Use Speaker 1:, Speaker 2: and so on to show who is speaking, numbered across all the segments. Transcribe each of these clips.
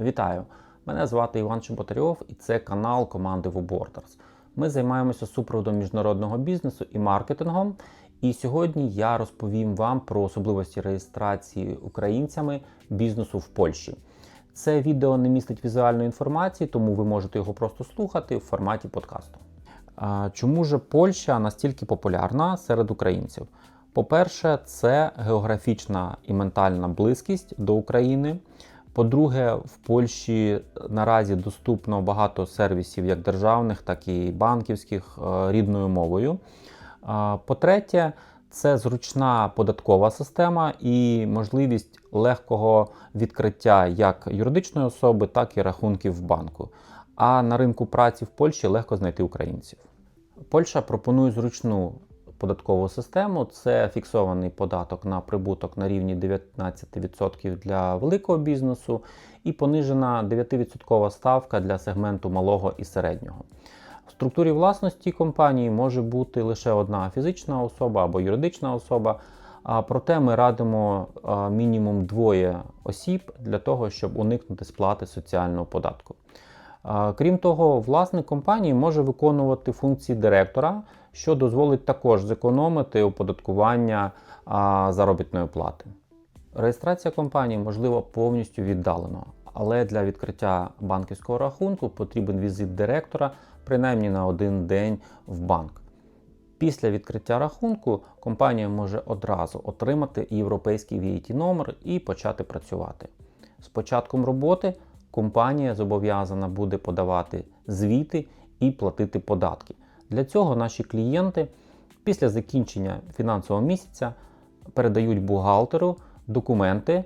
Speaker 1: Вітаю! Мене звати Іван Чеботарьов і це канал команди WooBorders. Ми займаємося супроводом міжнародного бізнесу і маркетингом. І сьогодні я розповім вам про особливості реєстрації українцями бізнесу в Польщі. Це відео не містить візуальної інформації, тому ви можете його просто слухати в форматі подкасту. Чому ж Польща настільки популярна серед українців? По-перше, це географічна і ментальна близькість до України. По-друге, в Польщі наразі доступно багато сервісів, як державних, так і банківських е, рідною мовою. По-третє, це зручна податкова система і можливість легкого відкриття як юридичної особи, так і рахунків в банку. А на ринку праці в Польщі легко знайти українців. Польща пропонує зручну податкову систему. Це фіксований податок на прибуток на рівні 19% для великого бізнесу і понижена 9% ставка для сегменту малого і середнього. В структурі власності компанії може бути лише одна фізична особа або юридична особа. А проте ми радимо мінімум двоє осіб для того, щоб уникнути сплати соціального податку. Крім того, власник компанії може виконувати функції директора, що дозволить також зекономити оподаткування заробітної плати. Реєстрація компанії можлива повністю віддалено, але для відкриття банківського рахунку потрібен візит директора принаймні на один день в банк. Після відкриття рахунку компанія може одразу отримати європейський VAT номер і почати працювати. З початком роботи компанія зобов'язана буде подавати звіти і платити податки. Для цього наші клієнти після закінчення фінансового місяця передають бухгалтеру документи.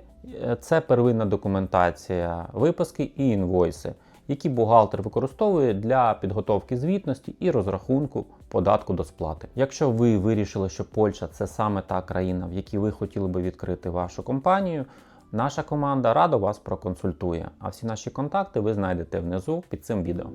Speaker 1: Це первинна документація виписки і інвойси, які бухгалтер використовує для підготовки звітності і розрахунку податку до сплати. Якщо ви вирішили, що Польща це саме та країна, в якій ви хотіли би відкрити вашу компанію, наша команда радо вас проконсультує. А всі наші контакти ви знайдете внизу під цим відео.